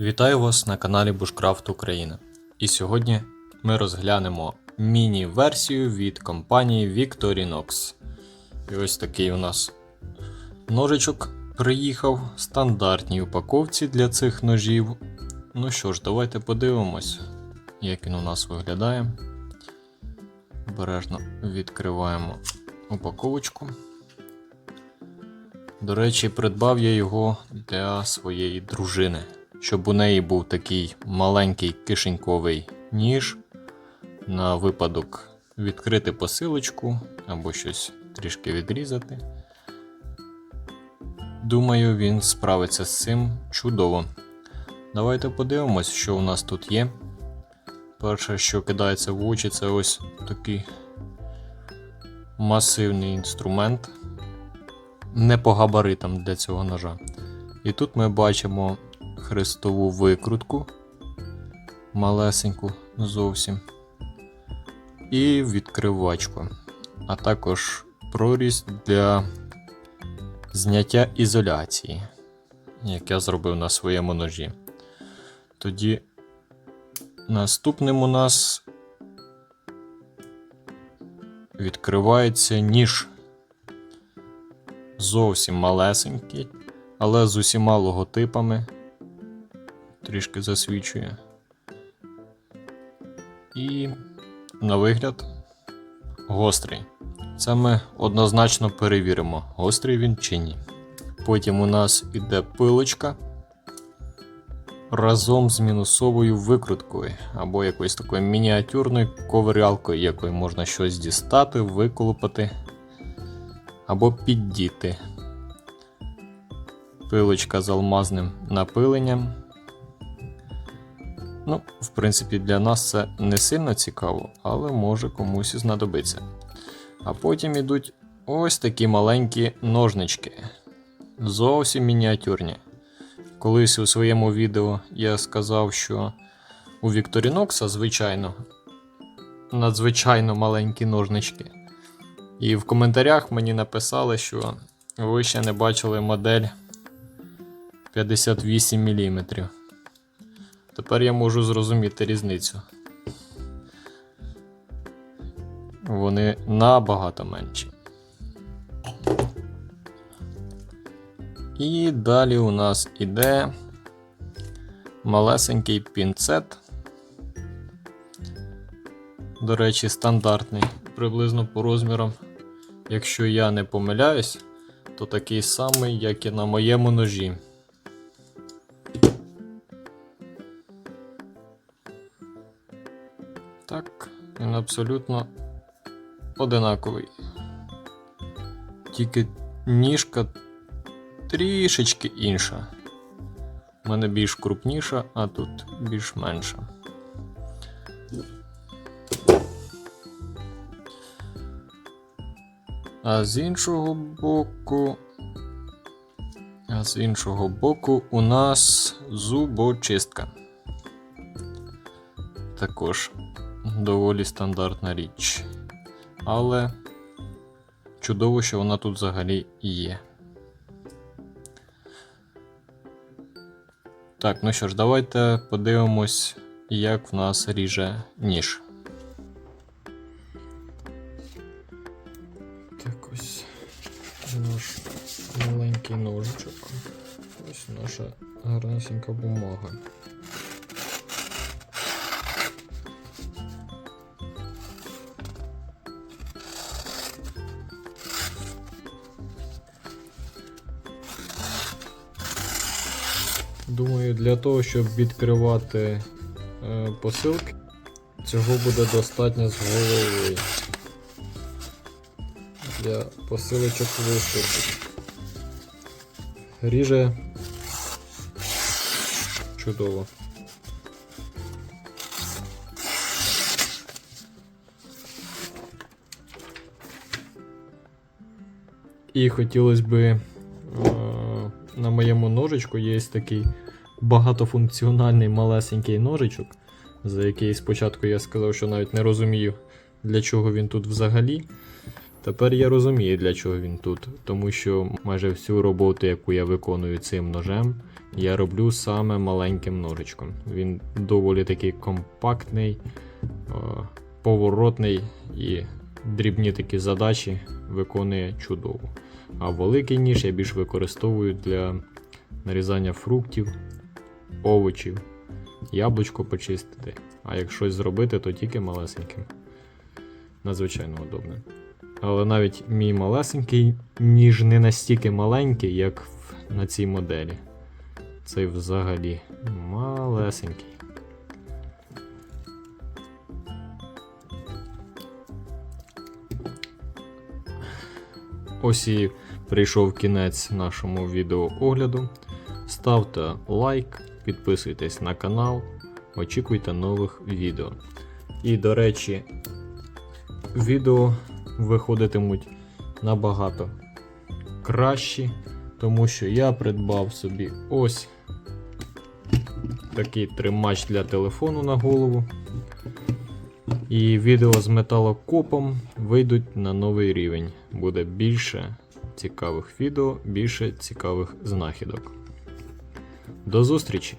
Вітаю вас на каналі Bushcraft Україна. І сьогодні ми розглянемо міні-версію від компанії Victorinox. І ось такий у нас ножичок приїхав в стандартній упаковці для цих ножів. Ну що ж, давайте подивимось, як він у нас виглядає. Обережно відкриваємо упаковочку. До речі, придбав я його для своєї дружини, щоб у неї був такий маленький кишеньковий ніж на випадок відкрити посилочку або щось трішки відрізати. Думаю, він справиться з цим чудово. Давайте подивимось, що у нас тут є. Перше, що кидається в очі, це ось такий масивний інструмент не по габаритам для цього ножа. І тут ми бачимо хрестову викрутку, малесеньку зовсім, і відкривачку, а також проріз для зняття ізоляції, як я зробив на своєму ножі. Тоді наступним у нас відкривається ніж зовсім малесенький, але з усіма логотипами. Трішки засвічує. І на вигляд гострий. Це ми однозначно перевіримо, гострий він чи ні. Потім у нас іде пилочка разом з мінусовою викруткою, або якоюсь такою мініатюрною ковирялкою, якою можна щось дістати, виколупати або піддіти. Пилочка з алмазним напиленням. Ну, в принципі, для нас це не сильно цікаво, але може комусь і знадобиться. А потім ідуть ось такі маленькі ножнички. Зовсім мініатюрні. Колись у своєму відео я сказав, що у Вікторінокса, звичайно, надзвичайно маленькі ножнички. І в коментарях мені написали, що ви ще не бачили модель 58 мм. Тепер я можу зрозуміти різницю. Вони набагато менші. І далі у нас іде малесенький пінцет. До речі, стандартний, приблизно по розмірам. Якщо я не помиляюсь, то такий самий, як і на моєму ножі. Абсолютно одинаковий. Тільки ніжка трішечки інша. У мене більш крупніша, а тут більш менша. А з іншого боку. А з іншого боку у нас зубочистка. Також доволі стандартна річ. Але чудово, що вона тут взагалі є. Так, ну що ж, давайте подивимось, як в нас ріже ніж. Так, ось наш маленький ножичок. Ось наша гарнесенька бумага. Думаю, для того, щоб відкривати е, посилки, цього буде достатньо з головою для посилочок виступить. Ріже чудово. І хотілося би на моєму ножичку є такий багатофункціональний малесенький ножичок, за який спочатку я сказав, що навіть не розумію, для чого він тут взагалі. Тепер я розумію, для чого він тут, тому що майже всю роботу, яку я виконую цим ножем, я роблю саме маленьким ножичком. Він доволі такий компактний, е, поворотний і дрібні такі задачі виконує чудово. А великий ніж я більш використовую для нарізання фруктів, овочів, яблучко почистити. А як щось зробити, то тільки малесеньким. Надзвичайно удобне. Але навіть мій малесенький ніж не настільки маленький, як на цій моделі. Цей взагалі малесенький. Ось і прийшов кінець нашому відеоогляду. Ставте лайк, підписуйтесь на канал, очікуйте нових відео. І, до речі, відео виходитимуть набагато кращі, тому що я придбав собі ось такий тримач для телефону на голову. І відео з металокопом вийдуть на новий рівень. Буде більше цікавих відео, більше цікавих знахідок. До зустрічі!